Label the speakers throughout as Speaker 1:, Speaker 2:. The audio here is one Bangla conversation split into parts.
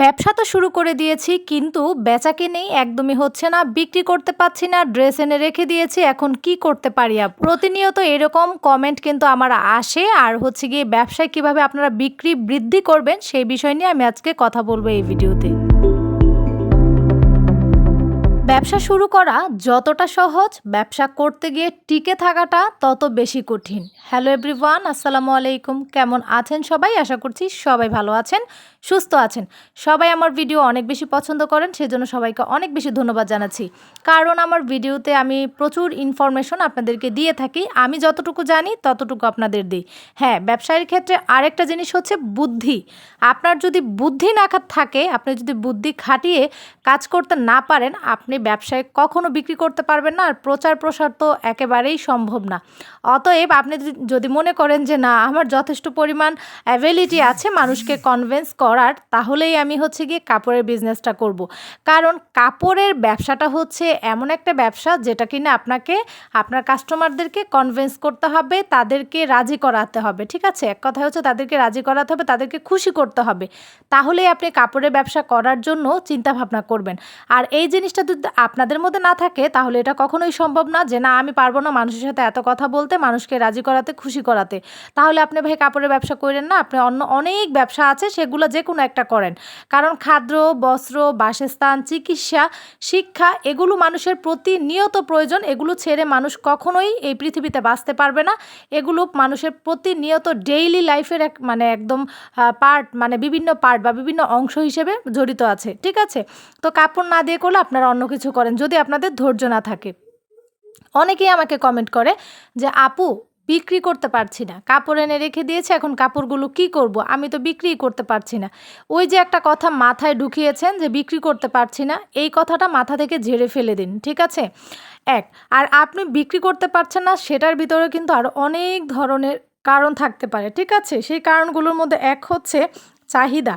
Speaker 1: ব্যবসা তো শুরু করে দিয়েছি, কিন্তু বেচা বেচাকেনেই একদমই হচ্ছে না। বিক্রি করতে পারছি না, ড্রেস এনে রেখে দিয়েছি, এখন কি করতে পারি আপ? প্রতিনিয়ত এরকম কমেন্ট কিন্তু আমার আসে, আর হচ্ছে গিয়ে ব্যবসায় কীভাবে আপনারা বিক্রি বৃদ্ধি করবেন, সেই বিষয় নিয়ে আমি আজকে কথা বলব এই ভিডিওতে। ব্যবসা শুরু করা যতটা সহজ, ব্যবসা করতে গিয়ে টিকে থাকাটা তত বেশি কঠিন। হ্যালো এভরিওয়ান, আসসালামু আলাইকুম। কেমন আছেন সবাই? আশা করছি সবাই ভালো আছেন, সুস্থ আছেন। সবাই আমার ভিডিও অনেক বেশি পছন্দ করেন, সেজন্য সবাইকে অনেক বেশি ধন্যবাদ জানাচ্ছি। কারণ আমার ভিডিওতে আমি প্রচুর ইনফরমেশন আপনাদেরকে দিয়ে থাকি, আমি যতটুকু জানি ততটুকু আপনাদের দিই। হ্যাঁ ব্যবসায়ের ক্ষেত্রে আরেকটা জিনিস হচ্ছে বুদ্ধি। আপনার যদি বুদ্ধি না থাকে, আপনি যদি বুদ্ধি খাটিয়ে কাজ করতে না পারেন, আপনি ব্যবসায় কখনো বিক্রি করতে পারবেন না আর প্রচার প্রসার তো একেবারেই সম্ভব না। অতএব আপনি যদি- মনে করেন যে না, আমার যথেষ্ট পরিমাণ অ্যাভেলিটি আছে মানুষকে কনভেন্স করার, তাহলেই আমি হচ্ছে গিয়ে কাপড়ের বিজনেসটা করব। কারণ কাপড়ের ব্যবসাটা হচ্ছে এমন একটা ব্যবসা যেটা কিনা আপনাকে, আপনার কাস্টমারদেরকে কনভেন্স করতে হবে, তাদেরকে রাজি করাতে হবে, ঠিক আছে? এক কথা হচ্ছে তাদেরকে রাজি করাতে হবে, তাদেরকে খুশি করতে হবে। তাহলেই আপনি কাপড়ের ব্যবসা করার জন্য চিন্তা ভাবনা করবেন। আর এই জিনিসটা আপনাদের মধ্যে না থাকে, তাহলে এটা কখনোই সম্ভব না যে না, আমি পারব না মানুষের সাথে এত কথা বলতে, মানুষকে রাজি করাতে, খুশি করাতে। তাহলে আপনি ভাই কাপড়ের ব্যবসা করেন না, আপনি অন্য অনেক ব্যবসা আছে, সেগুলো যে কোনো একটা করেন। কারণ খাদ্য, বস্ত্র, বাসস্থান, চিকিৎসা, শিক্ষা, এগুলো মানুষের প্রতিনিয়ত প্রয়োজন, এগুলো ছেড়ে মানুষ কখনোই এই পৃথিবীতে বাঁচতে পারবে না। এগুলো মানুষের প্রতিনিয়ত ডেইলি লাইফের এক মানে একদম পার্ট মানে বিভিন্ন পার্ট বা বিভিন্ন অংশ হিসেবে জড়িত আছে, ঠিক আছে? তো কাপড় না দিয়ে করলে আপনারা অন্য কিছু করেন যদি আপনাদের ধৈর্য না থাকে। অনেকেই আমাকে কমেন্ট করে যে, আপু, বিক্রি করতে পারছি না। কাপড় এনে রেখে দিয়েছে, এখন কাপড়গুলো কি করব? আমি তো বিক্রিই করতে পারছি না। ওই যে একটা কথা মাথায় ঢুকিয়েছেন যে, বিক্রি করতে পারছি না। এই কথাটা মাথা থেকে ঝেড়ে ফেলে দিন, ঠিক আছে? এক, আর আপনি বিক্রি করতে পারছেন না, সেটার ভিতরে কিন্তু আরও অনেক ধরনের কারণ থাকতে পারে, ঠিক আছে? সেই কারণগুলোর মধ্যে এক হচ্ছে চাহিদা।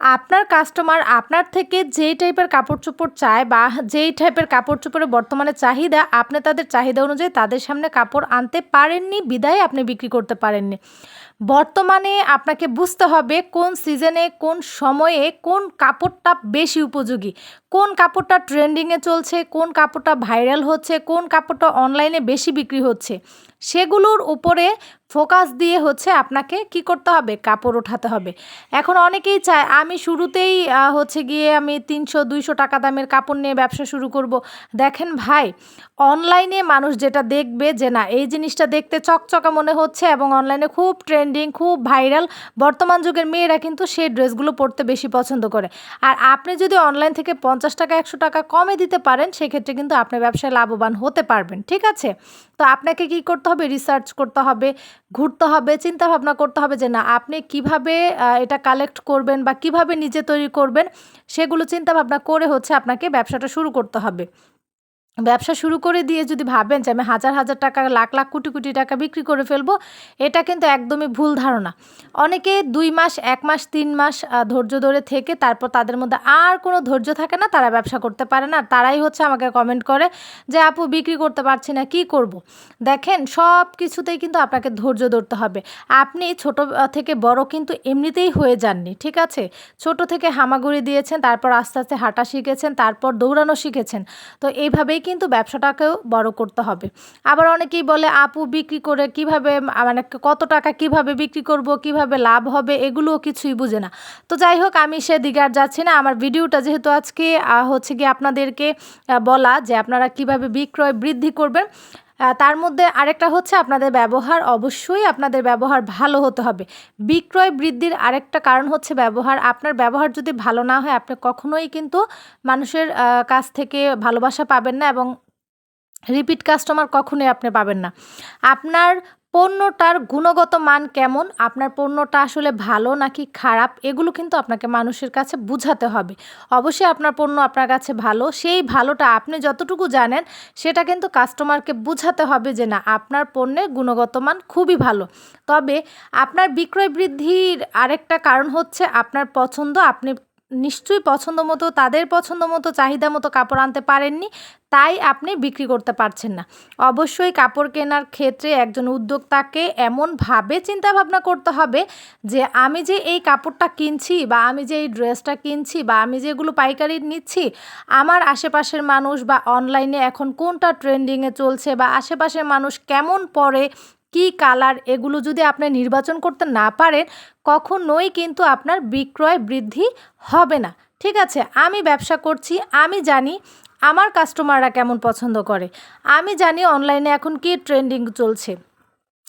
Speaker 1: আপনার কাস্টমার আপনার থেকে যেই টাইপের কাপড় চোপড় চায় বা যেই টাইপের কাপড় চোপড়ের বর্তমানে চাহিদা, আপনি তাদের চাহিদা অনুযায়ী তাদের সামনে কাপড় আনতে পারেননি, বিদায় আপনি বিক্রি করতে পারেননি। বর্তমানে আপনাকে বুঝতে হবে কোন সিজনে কোন সময়ে কোন কাপড়টা বেশি উপযোগী। কোন কাপড়টা ট্রেন্ডিংয়ে চলছে, কোন কাপড়টা ভাইরাল হচ্ছে, কোন কাপড়টা অনলাইনে বেশি বিক্রি হচ্ছে, সেগুলোর উপরে ফোকাস দিয়ে হচ্ছে আপনাকে কি করতে হবে? কাপড় ওঠাতে হবে। এখন অনেকেই চায়, আমি শুরুতেই হচ্ছে গিয়ে আমি তিনশো, দুইশো টাকা দামের কাপড় নিয়ে ব্যবসা শুরু করব। দেখেন ভাই, অনলাইনে মানুষ যেটা দেখবে যে না, এই জিনিসটা দেখতে চকচকা মনে হচ্ছে এবং অনলাইনে খুব ট্রেন্ডিং, খুব ভাইরাল। বর্তমান যুগের মেয়েরা কিন্তু সেই ড্রেসগুলো পরতে বেশি পছন্দ করে। আর আপনি যদি অনলাইন থেকে পঞ্চাশ টাকা, একশো টাকা কমে দিতে পারেন, সেক্ষেত্রে কিন্তু আপনার ব্যবসায় লাভবান হতে পারবেন, ঠিক আছে? তো আপনাকে কি করতে হবে? রিসার্চ করতে হবে, ঘুরতে হবে চিন্তা ভাবনা করতে হবে যে না, আপনি কীভাবে এটা কালেক্ট করবেন বা কীভাবে নিজে তৈরি করবেন, সেগুলো চিন্তা ভাবনা করে হচ্ছে আপনাকে ব্যবসাটা শুরু করতে হবে। ব্যবসা শুরু করে দিয়ে যদি ভাবেন যে আমি হাজার হাজার টাকা, লাখ লাখ, কোটি কোটি টাকা বিক্রি করে ফেলব, এটা কিন্তু একদমই ভুল ধারণা। অনেকে দুই মাস, এক মাস, তিন মাস ধৈর্য ধরে থেকে তারপর তাদের মধ্যে আর কোনো ধৈর্য থাকে না, তারা ব্যবসা করতে পারে না। তারাই হচ্ছে আমাকে কমেন্ট করে যে, আপু, বিক্রি করতে পারছি না, কি করব। দেখেন, সব কিছুতেই কিন্তু আপনাকে ধৈর্য ধরতে হবে। আপনি ছোট থেকে বড় কিন্তু এমনিতেই হয়ে যাননি, ঠিক আছে? ছোট থেকে হামাগুড়ি দিয়েছেন, তারপর আস্তে আস্তে হাঁটা শিখেছেন, তারপর দৌড়ানো শিখেছেন। তো এইভাবেই কিন্তু ব্যবসাটাকেও বড় করতে হবে। আবার অনেকেই বলে, আপু, বিক্রি করে কীভাবে মানে কত টাকা কীভাবে বিক্রি করব, কীভাবে লাভ হবে? এগুলোও কিছুই বুঝে না। তো যাই হোক, আমি সেদিকে আর যাচ্ছি না। আমার ভিডিওটা যেহেতু আজকে হচ্ছে গিয়ে আপনাদেরকে বলা যে আপনারা কীভাবে বিক্রয় বৃদ্ধি করবেন তার মধ্যে আরেকটা হচ্ছে আপনাদের ব্যবহার। অবশ্যই আপনাদের ব্যবহার ভালো হতে হবে। বিক্রয় বৃদ্ধির আরেকটা কারণ হচ্ছে ব্যবহার। আপনার ব্যবহার যদি ভালো না হয়, আপনি কখনোই কিন্তু মানুষের কাছ থেকে ভালোবাসা পাবেন না এবং রিপিট কাস্টমার কখনোই আপনি পাবেন না। আপনার পণ্যটার গুণগত মান কেমন? আপনার পণ্যটা আসলে ভালো নাকি খারাপ? এগুলো কিন্তু আপনাকে মানুষের কাছে বুঝাতে হবে। অবশ্যই আপনার পণ্য আপনার কাছে ভালো। সেই ভালোটা আপনি যতটুকু জানেন, সেটা কিন্তু কাস্টমারকে বুঝাতে হবে যে না, আপনার পণ্যের গুণগত মান খুবই ভালো। তবে আপনার বিক্রয় বৃদ্ধির আরেকটা কারণ হচ্ছে আপনার পছন্দ, আপনি নিশ্চয়ই পছন্দ মতো, তাদের পছন্দ মতো, চাহিদা মতো কাপড় আনতে পারেননি, তাই আপনি বিক্রি করতে পারছেন না। অবশ্যই কাপড় কেনার ক্ষেত্রে একজন উদ্যোক্তাকে এমনভাবে চিন্তাভাবনা করতে হবে যে, আমি যে এই কাপড়টা কিনছি বা আমি যে এই ড্রেসটা কিনছি বা আমি যেগুলো পাইকারি নিচ্ছি, আমার আশেপাশের মানুষ বা অনলাইনে এখন কোনটা ট্রেন্ডিংয়ে চলছে বা আশেপাশের মানুষ কেমন পরে কি কালার এগুলো যদি আপনি নির্বাচন করতে না পারেন, কখনোই কিন্তু আপনার বিক্রয় বৃদ্ধি হবে না। ঠিক আছে, আমি ব্যবসা করছি, আমি জানি আমার কাস্টমাররা কেমন পছন্দ করে। আমি জানি অনলাইনে এখন কি ট্রেন্ডিং চলছে।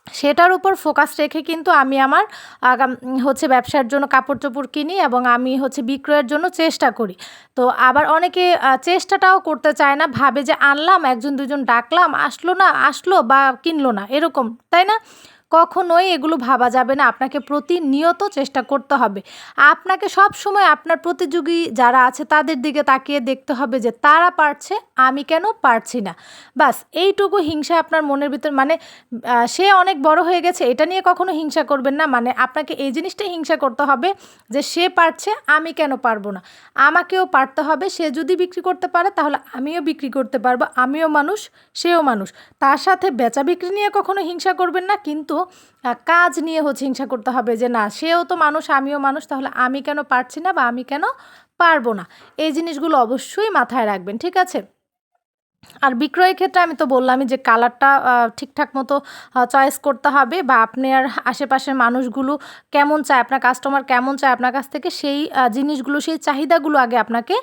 Speaker 1: সেটার উপর ফোকাস রেখে কিন্তু আমি আমার, আগাম, হচ্ছে ব্যবসার জন্য কাপড় চোপড় কিনি এবং আমি হচ্ছে বিক্রয়ের জন্য চেষ্টা করি। তো আবার অনেকে চেষ্টাটাও করতে চায় না, ভাবে যে আনলাম, একজন দুজন ডাকলাম, আসলো না, আসলো বা কিনলো না, এরকম, তাই না? কখনোই এগুলো ভাবা যাবে না। আপনাকে প্রতিনিয়ত চেষ্টা করতে হবে। আপনাকে সব সময় আপনার প্রতিযোগী যারা আছে তাদের দিকে তাকিয়ে দেখতে হবে যে তারা পারছে, আমি কেন পারছি না। বাস, এইটুকু হিংসা আপনার মনের ভিতর মানে সে অনেক বড় হয়ে গেছে, এটা নিয়ে কখনো হিংসা করবেন না। মানে আপনাকে এই জিনিসটাই হিংসা করতে হবে যে সে পারছে, আমি কেন পারব না। আমাকেও পারতে হবে, সে যদি বিক্রি করতে পারে তাহলে আমিও বিক্রি করতে পারব, আমিও মানুষ, সেও মানুষ। তার সাথে বেচা বিক্রি নিয়ে কখনো হিংসা করবেন না, কিন্তু আহ, কাজ নিয়ে হচ্ছে হিংসা করতে হবে যে না সেও তো মানুষ আমিও মানুষ তাহলে আমি কেন পারছি না বা আমি কেন পারব না? এই জিনিসগুলো অবশ্যই মাথায় রাখবেন ঠিক আছে? আর বিক্রয়ের ক্ষেত্রে আমি তো বললামই যে কালারটা ঠিকঠাক মতো চয়েস করতে হবে বা আপনার আশেপাশের মানুষগুলো কেমন চায়, আপনার কাস্টমার কেমন চায়, আপনার কাছ থেকে সেই জিনিসগুলো, সেই চাহিদাগুলো আগে আপনাকে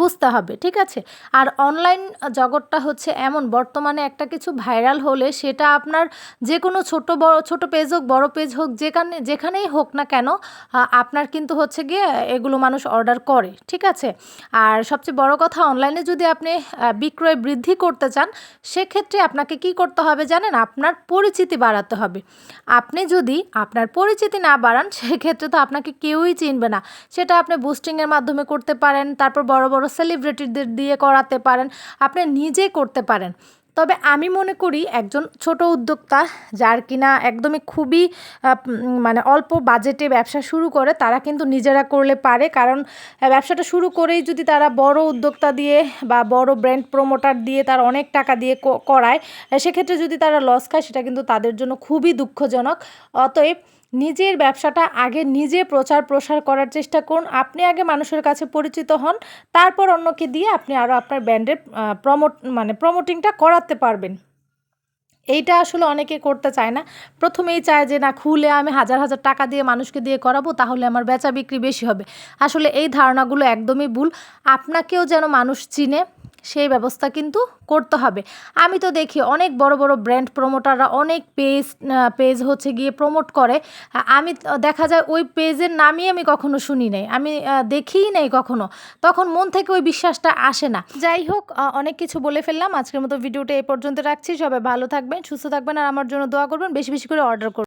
Speaker 1: বুঝতে হবে, ঠিক আছে? আর অনলাইন জগৎটা হচ্ছে এমন, বর্তমানে একটা কিছু ভাইরাল হলে সেটা আপনার যে কোনো ছোট বড় ছোট পেজ হোক, বড় পেজ হোক, যেখানে, যেখানেই হোক না কেন আপনার কিন্তু হচ্ছে গিয়ে এগুলো মানুষ অর্ডার করে, ঠিক আছে? আর সবচেয়ে বড় কথা অনলাইনে যদি আপনি বিক্রয় বৃদ্ধি করতে চান, সেক্ষেত্রে আপনাকে কি করতে হবে জানেন? আপনার পরিচিতি বাড়াতে হবে। আপনি যদি আপনার পরিচিতি না বাড়ান, সেক্ষেত্রে তো আপনাকে কেউই চিনবে না। সেটা আপনি বুস্টিংয়ের মাধ্যমে করতে পারেন, তারপর বড় বড় সেলিব্রিটিদের দিয়ে করাতে পারেন, আপনি নিজে করতে পারেন। তবে আমি মনে করি একজন ছোট উদ্যোক্তা যার কিনা একদমই খুবই মানে অল্প বাজেটে ব্যবসা শুরু করে, তারা কিন্তু নিজেরা করলে পারে। কারণ ব্যবসাটা শুরু করেই যদি তারা বড় উদ্যোক্তা দিয়ে বা বড় ব্র্যান্ড প্রমোটার দিয়ে তার অনেক টাকা দিয়ে করায় সেক্ষেত্রে যদি তারা লস খায়, সেটা কিন্তু তাদের জন্য খুবই দুঃখজনক। অতএব নিজের ব্যবসাটা আগে নিজে প্রচার প্রসার করার চেষ্টা করুন। আপনি আগে মানুষের কাছে পরিচিত হন, তারপর অন্যকে দিয়ে আপনি আরও আপনার ব্র্যান্ডের প্রমোট মানে প্রমোটিংটা করাতে পারবেন। এইটা আসলে অনেকে করতে চায় না। প্রথমেই চায় যে, না, খুলে আমি হাজার হাজার টাকা দিয়ে মানুষকে দিয়ে করাবো, তাহলে আমার বেচা বিক্রি বেশি হবে। আসলে এই ধারণাগুলো একদমই ভুল। আপনাকেও যেন মানুষ চিনে সেই ব্যবস্থা কিন্তু করতে হবে। আমি তো দেখি অনেক বড় বড় ব্র্যান্ড প্রমোটাররা অনেক পেজ পেজ হচ্ছে গিয়ে প্রমোট করে। আমি দেখা যায় ওই পেজের নামই আমি কখনো শুনি নাই। আমি দেখিই নাই কখনো। তখন মন থেকে ওই বিশ্বাসটা আসে না। যাই হোক অনেক কিছু বলে ফেললাম। আজকের মতো ভিডিওটা এই পর্যন্ত রাখছি। সবাই ভালো থাকবেন, সুস্থ থাকবেন, আর আমার জন্য দোয়া করবেন। বেশি বেশি করে অর্ডার করবেন।